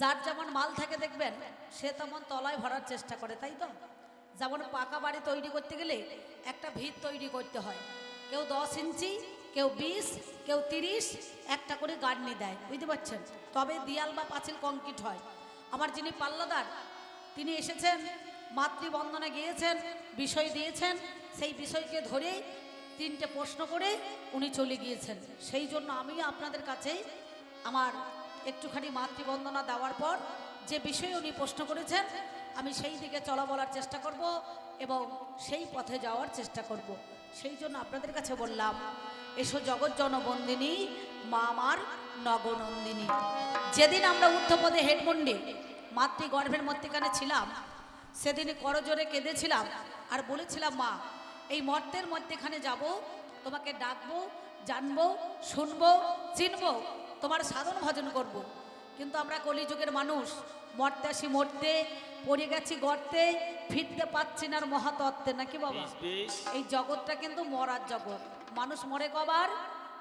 যার যেমন মাল থাকে দেখবেন, সে তেমন তলায় ভরার চেষ্টা করে, তাই তো? যেমন পাকা বাড়ি তৈরি করতে গেলে একটা ভিত তৈরি করতে হয়। কেউ দশ ইঞ্চি, কেউ বিশ, কেউ তিরিশ, একটা করে গার্ডনি দেয়, বুঝতে পারছেন? তবে দিয়াল বা পাঁচিল কংক্রিট হয়। আমার যিনি পাল্লাদার, তিনি এসেছেন মাতৃবন্দনে গিয়েছেন, বিষয় দিয়েছেন, সেই বিষয়কে ধরে তিনটে প্রশ্ন করে উনি চলে গিয়েছেন। সেই জন্য আমি আপনাদের কাছে আমার একটুখানি মাতৃবন্দনা দেওয়ার পর যে বিষয়ে উনি প্রশ্ন করেছেন, আমি সেই দিকে চলা বলার চেষ্টা করব এবং সেই পথে যাওয়ার চেষ্টা করব। সেই জন্য আপনাদের কাছে বললাম, এসো জগৎ জনবন্দিনী, মা আমার নগনন্দিনী। যেদিন আমরা ঊর্ধ্বপদে হেডমন্ডে মাতৃ গর্ভের মধ্যেখানে ছিলাম, সেদিন করজোরে কেঁদেছিলাম আর বলেছিলাম, মা, এই মর্তের মধ্যেখানে যাব, তোমাকে ডাকবো, জানব, শুনব, চিনবো তোমার সাধন ভজন করব। কিন্তু আমরা কলিযুগের মানুষ মরতে আসি মরতে পড়ে গেছি গর্তে ফিরতে পাচ্ছি না আর মহাতত্ত্বে নাকি বাবা? এই জগৎটা কিন্তু মরার জগৎ। মানুষ মরে কবার?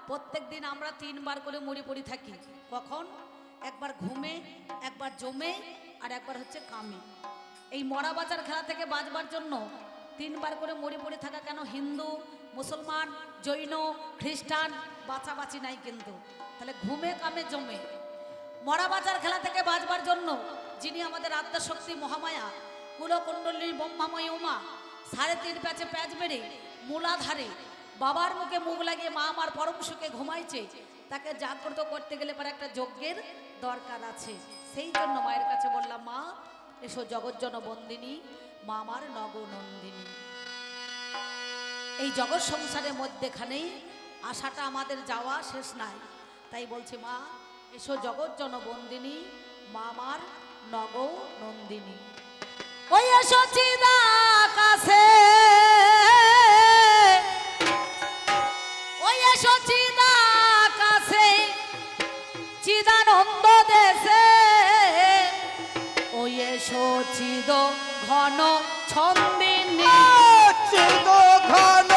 প্রত্যেক দিন আমরা তিনবার করে মরি পড়ি থাকি। কখন? একবার ঘুমে একবার জমে আর একবার হচ্ছে কামে। এই মরা বাঁচার খেলা থেকে বাঁচবার জন্য তিনবার করে মরে পড়ে থাকা কেন? হিন্দু, মুসলমান, জৈন, খ্রিস্টান বাঁচাবাঁচি নাই কিন্তু। তাহলে ঘুমে কামে জমে। মরা বাজার খেলা থেকে বাঁচবার জন্য যিনি আমাদের আত্মশক্তি মহামায়া কুলকুণ্ডলী ব্রহ্মাময় উমা, সাড়ে তিন প্যাচে প্যাচ মেরে মূলাধারে বাবার মুখে মুখ লাগিয়ে মা আমার পরম সুখে ঘুমাইছে, তাকে জাগ্রত করতে গেলে পরে একটা যজ্ঞের দরকার আছে। সেই জন্য মায়ের কাছে বললাম, মা, এসো জগজ্জন বন্দিনী মা আমার এই জগৎ সংসারের মধ্যেখানেই আশাটা আমাদের যাওয়া শেষ নাই। তাই বলছি, মা, এসো জগৎ জনবন্দিনী মা আমার নন্দিনী ওই এসো চিদা কাছে চিদ ঘন ছন্দিনী চিদ ঘন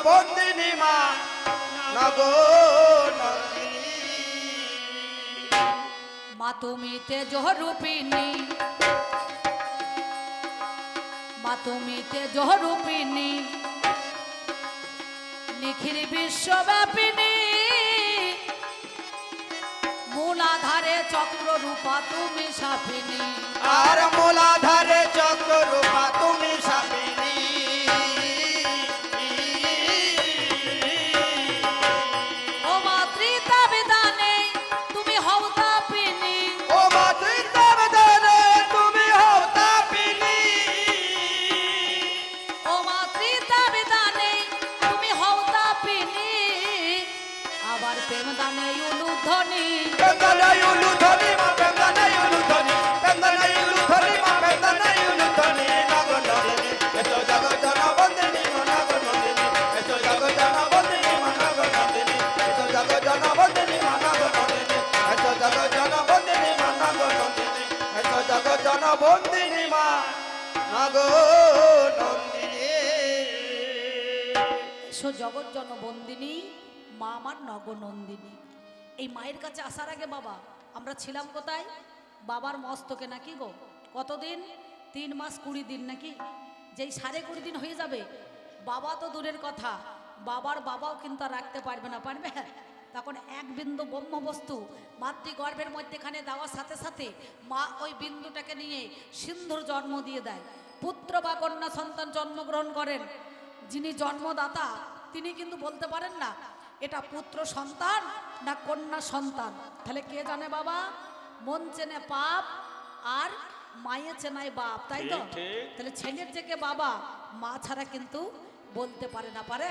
জনবন্দিনী মা নগনন্দিনী মা তুমি তেজ রূপিণী মা তুমি তেজ রূপিণী নিখিল বিশ্বব্যাপিনী। মূলাধারে চক্র রূপা তুমি সাপিনী। আর মূলাধারে চক্র রূপা তুমি সাপিনী। জগৎ জনবন্দিনী, মা আমার নগনন্দিনী। এই মায়ের কাছে আসার আগে বাবা, আমরা ছিলাম কোথায়? বাবার মস্তকে নাকি গো? কতদিন? তিন মাস কুড়ি দিন নাকি? যেই সাড়ে কুড়ি দিন হয়ে যাবে, বাবা তো দূরের কথা। বাবার বাবাও কিন্তু রাখতে পারবে না, পারবে? তখন এক বিন্দু ব্রহ্ম বস্তু মাতৃগর্ভের মধ্যেখানে দেওয়ার সাথে সাথে মা ওই বিন্দুটাকে নিয়ে সিন্ধুর জন্ম দিয়ে দেয়। পুত্র বা কন্যা সন্তান জন্মগ্রহণ করেন। যিনি জন্মদাতা তিনি কিন্তু বলতে পারেন না এটা পুত্র সন্তান না কন্যা সন্তান। তাহলে কে জানে বাবা? মন চেনে পাপ আর মায়ে চেনায় বাপ তাই তো। তাহলে ছেলের থেকে বাবা মা ছাড়া কিন্তু বলতে পারে না পারে?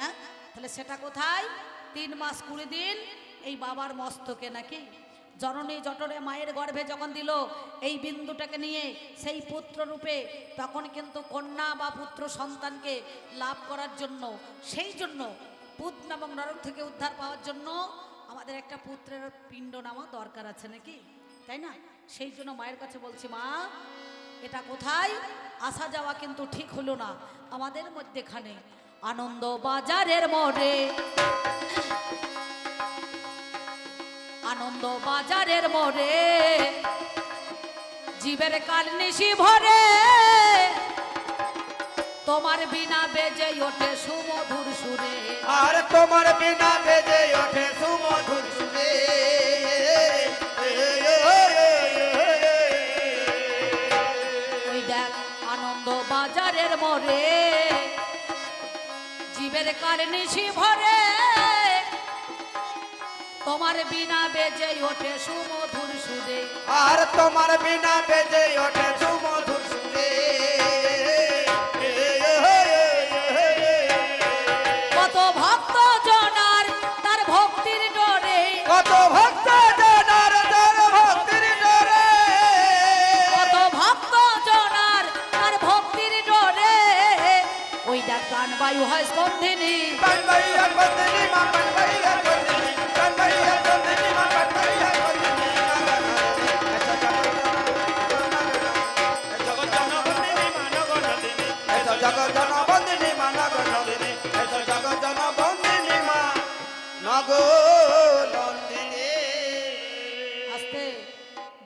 হ্যাঁ? তাহলে সেটা কোথায়? তিন মাস কুড়ি দিন এই বাবার মস্তকে নাকি জননী জটরে মায়ের গর্ভে যখন দিল, এই বিন্দুটাকে নিয়ে সেই পুত্র রূপে তখন কিন্তু কন্যা বা পুত্র সন্তানকে লাভ করার জন্য, সেই জন্য পুত এবং নরক থেকে উদ্ধার পাওয়ার জন্য আমাদের একটা পুত্রের পিণ্ড নামা দরকার আছে নাকি? তাই না? সেই জন্য মায়ের কাছে বলছি, মা, এটা কোথায়? আসা যাওয়া কিন্তু ঠিক হলো না। আমাদের মধ্যেখানে আনন্দ বাজারের মোড়ে। আনন্দ বাজারের মোড়ে। জীবের কাল নিশি ভরে। তোমার বিনা বেজে ওঠে সুমধুর সুরে। আর তোমার বিনা বেজে ওঠে সুমধুর সুরে। কাল নিশি ভরে। তোমার বিনা বেজে ওঠে সুমধুর সুরে। আর তোমার বিনা বেজে ওঠে সুমধুর ওই দেখ প্রাণ বায়ু হয় আস্তে,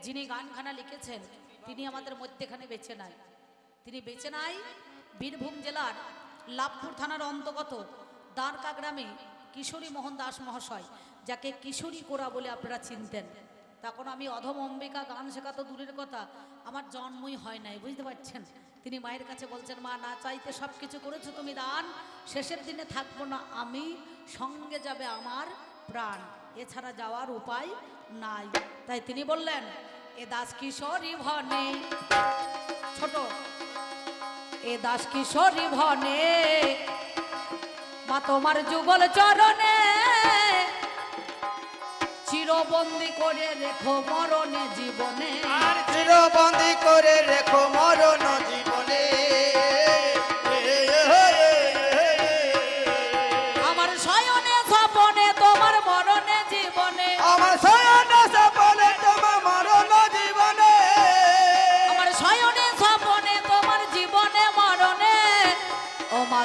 যিনি গানখানা লিখেছেন, তিনি আমাদের মধ্যেখানে বেছে নাই। তিনি বেছে নাই বীরভূম জেলার লাভপুর থানার অন্তর্গত দ্বারকা গ্রামে কিশোরী মোহন দাস মহাশয়, যাকে কিশোরী কোরা বলে আপনারা চিনতেন। তখন আমি অধম অম্বিকা গান শেখা তো দূরের কথা, আমার জন্মই হয় নাই, বুঝতে পারছেন? তিনি মায়ের কাছে বলছেন, মা, না চাইতে সব কিছু করেছ তুমি দান, শেষের দিনে থাকব না আমি, সঙ্গে যাবে আমার প্রাণ, এছাড়া যাওয়ার উপায় নাই। তাই তিনি বললেন, এ দাস কিশোরী ভনে, ছোট এ দাস কিশোরী ভনে। মা তোমার যুগল চরণে চিরবন্দি করে রেখো মরণে জীবনে। আর চিরবন্দি করে রেখো মরণ জীবনে।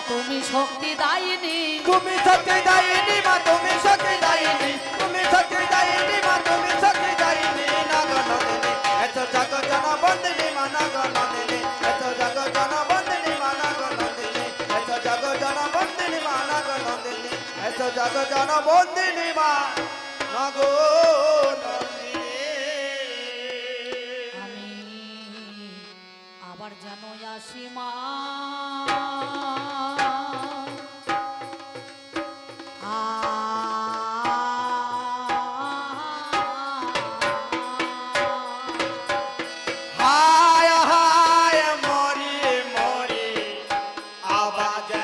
তুমি শক্তি দায়িনী। তুমি শক্তি দায়িনী মা, তুমি শক্তি দায়িনী। তুমি শক্তি দায়িনী মা, তুমি শক্তি দায়িনী। নাগ নন্দিনী এত জগ জন বন্দিনী মা, নাগ নন্দিনী এত জগ জন বন্দিনী মা, নাগ নন্দিনী এত জগ জন বন্দিনী মা, নাগ নন্দিনী এত জগ জন বন্দিনী মা, নাগ। নন্দিনী আবার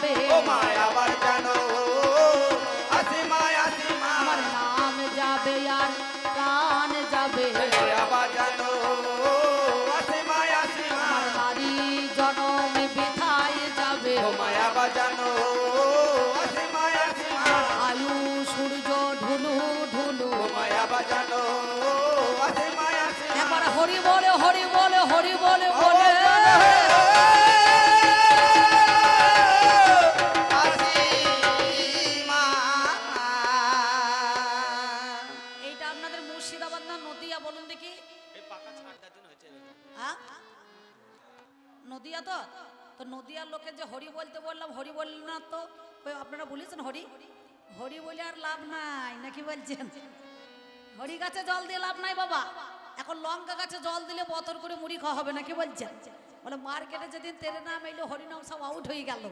যাবে। ও মা আবার কেন? আসি মা আসি আমার নাম যাবে আর যাবে। সূর্য হরি বলে হরি বলে হরি বলে বলে। লাভ নাই নাকি বলছেন? হরি গাছে জল দিয়ে লাভ নাই বাবা। এখন লঙ্কা গাছে জল দিলে বতর করে মুড়ি খাওয়া হবে নাকি বলছেন? বলে মার্কেটে যেদিন তেরে নাম এলো হরিনাম সব আউট হয়ে গেল।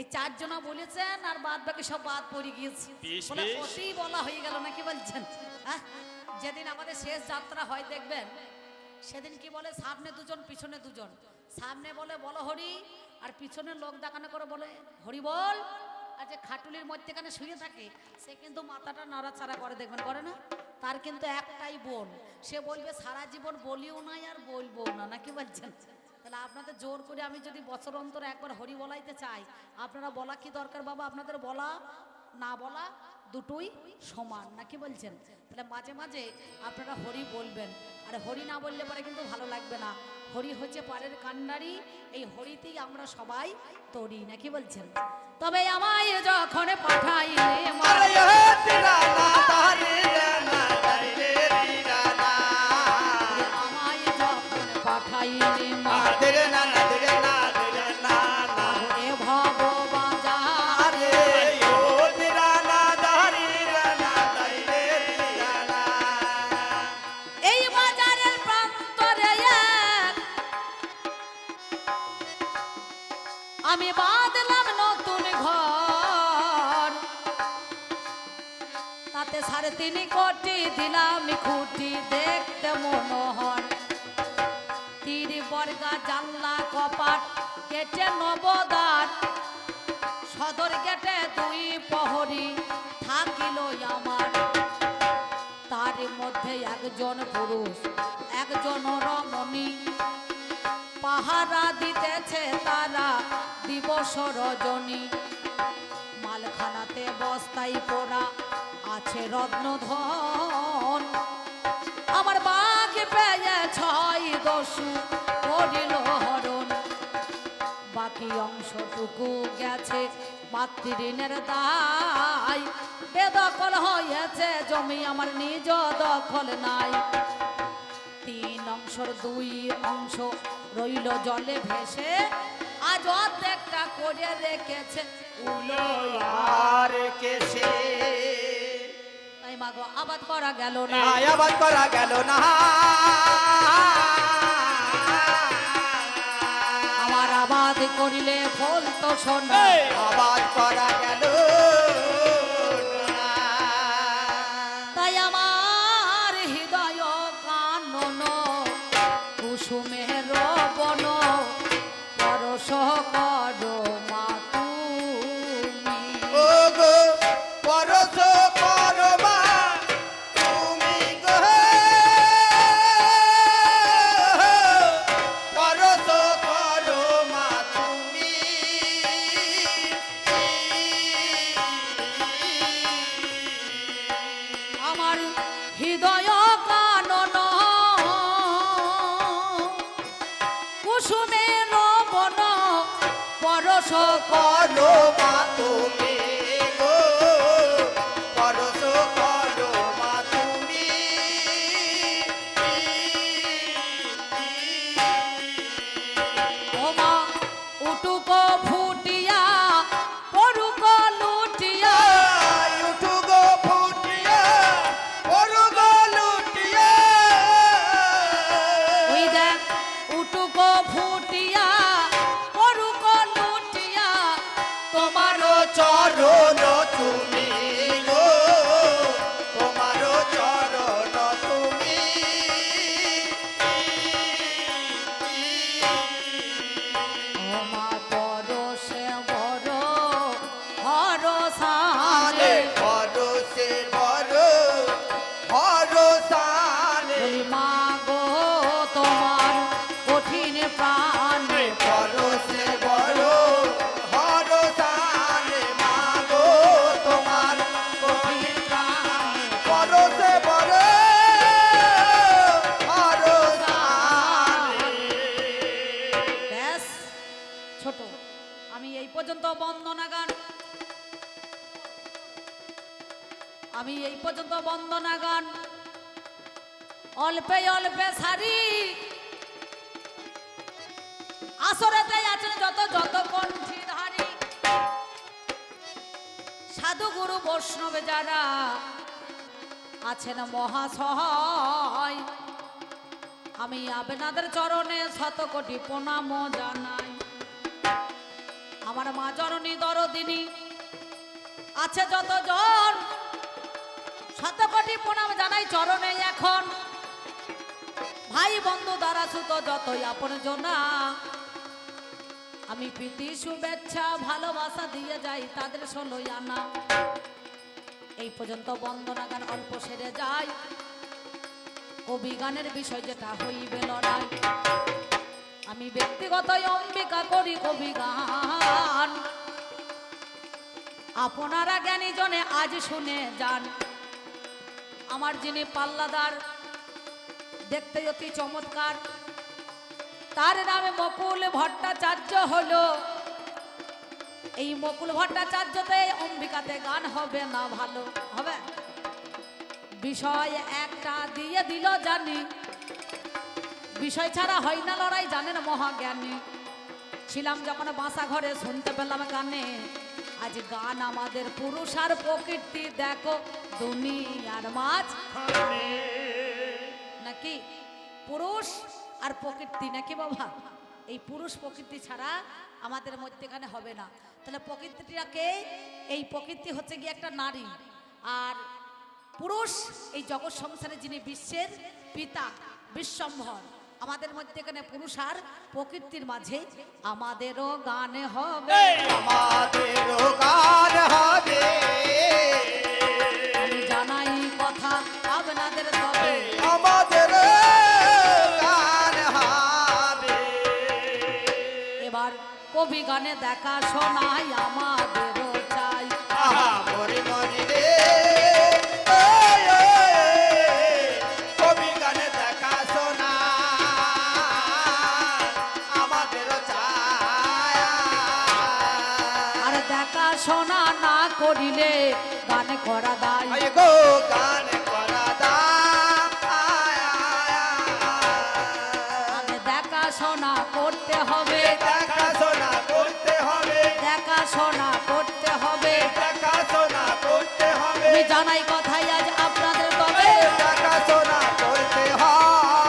এই চারজনা বলেছেন আর বাদ বাকি সব বাদ পড়ে গিয়েছে। বলা হয়ে গেল নাকি বলছেন? হ্যাঁ? যেদিন আমাদের শেষ যাত্রা হয় দেখবেন? সেদিন কি বলে সামনে দুজন পিছনে দুজন। সামনে বলে বলো হরি আর পিছনে লোক দেখানো করে বলে হরি বল আর যে খাটুলির মধ্যেখানে শুয়ে থাকে, সে কিন্তু মাথাটা নাড়াচাড়া করে, দেখবেন, করে না? তার কিন্তু একটাই বোন। সে বলবে, সারা জীবন বলিও নাই আর বলব না। নাকি বলছেন? তাহলে আপনাদের জোর করে আমি যদি বছর অন্তর একবার হরি বলাইতে চাই, আপনারা বলা কি দরকার বাবা? আপনাদের বলা, না বলা দুটোই সমান, নাকি বলছেন? তাহলে মাঝে মাঝে আপনারা হরি বলবেন। আর হরি না বললে পরে কিন্তু ভালো লাগবে না। হরি হচ্ছে পারের কান্ডারি, এই হরিতেই আমরা সবাই তরি, নাকি বলছেন? তবে আমায় যখন পাঠাইলে আমায় পাঠাইলে এক আমি নতুন ঘর। তাতে সাড়ে তিন কোটি দিলাম খুঁটি দেখতে মনোহর। তীর, বর্গা, জানলা, কপাট কেটে নবদার সদর গেটে দুই প্রহরী থাকিল আমার। তার মধ্যে একজন পুরুষ, একজন রমণী। পাহারা দিতেছে তারা রজনী মালখানাতে বস্তাই পোড়া আছে রত্নধন। আমার বাঘ পেয়ে ছয় দশু করিল হরণ। বাকি অংশটুকু গেছে মাতৃঋণের দায়। বেদখল হয়েছে, জমি আমার নিজ দখল নাই। তিন অংশর দুই অংশ রইল জলে ভেসে আজ অর্ধেকটা করে রেখেছে। উলো আর কেসে তাই মাগো আবাদ করা গেল না। করা গেল না। আমার আবাদ করিলে ফল তো শোনা। আবাদ করা গেল। পরশ পর্যন্ত বন্দনা গান অল্পে অল্পে সারি। আসরেতে আছেন যত যত কণ্ঠীধারী সাধু গুরু বৈষ্ণবে যারা আছেন মহাশয়, আমি আপনাদের চরণে শত কোটি প্রণাম জানাই। আমার মা জননী দরদিনী আছে যতজন শত কোটি প্রণাম জানাই চরণে এখন। ভাই বন্ধু দ্বারা সুত যতই আপন জনা, আমি প্রীতি, শুভেচ্ছা, ভালোবাসা দিয়ে যাই তাদের ষোলোই আনা। এই পর্যন্ত বন্দনা গান অল্প সেরে যায় কবি গানের বিষয় যেটা হইবে লড়াই। আমি ব্যক্তিগত অম্বিকা করি কবি গান। আপনারা জ্ঞানী জনে আজ শুনে যান। আমার যিনি পাল্লাদার, দেখতে অতি চমৎকার। তার নামে মকুল ভট্টাচার্য হলো। এই মকুল ভট্টাচার্যতে অম্বিকাতে গান হবে না ভালো, হবে? বিষয় একটা দিয়ে দিল জানি। বিষয় ছাড়া হয় না লড়াই, জানেন মহাজ্ঞানী। ছিলাম যখন বাসা ঘরে, শুনতে পেলাম গানে, আজ গান আমাদের পুরুষ আর প্রকৃতি, দেখো। দুনিয়ার মাছ নাকি পুরুষ আর প্রকৃতি? নাকি বাবা, এই পুরুষ প্রকৃতি ছাড়া আমাদের মধ্যেখানে হবে না। তাহলে প্রকৃতিটাকে এই প্রকৃতি হচ্ছে গিয়ে একটা নারী। আর পুরুষ এই জগৎ সংসারে যিনি বিশ্বের পিতা, বিশ্বম্ভর, আমাদের মধ্যেখানে পুরুষ আর প্রকৃতির মাঝে আমাদেরও গানে হবে। আমাদেরও গান হবে। গানে দেখা শোনাই আমাদেরও চাই। আহা মরি মরি রে। শোনা না করিলে গান করা দায়। গো গান হবে। দেখাশোনা করতে হবে। হবে। জানাই কথাই আজ আপনাদের তবে। দেখাশোনা করতে হয়।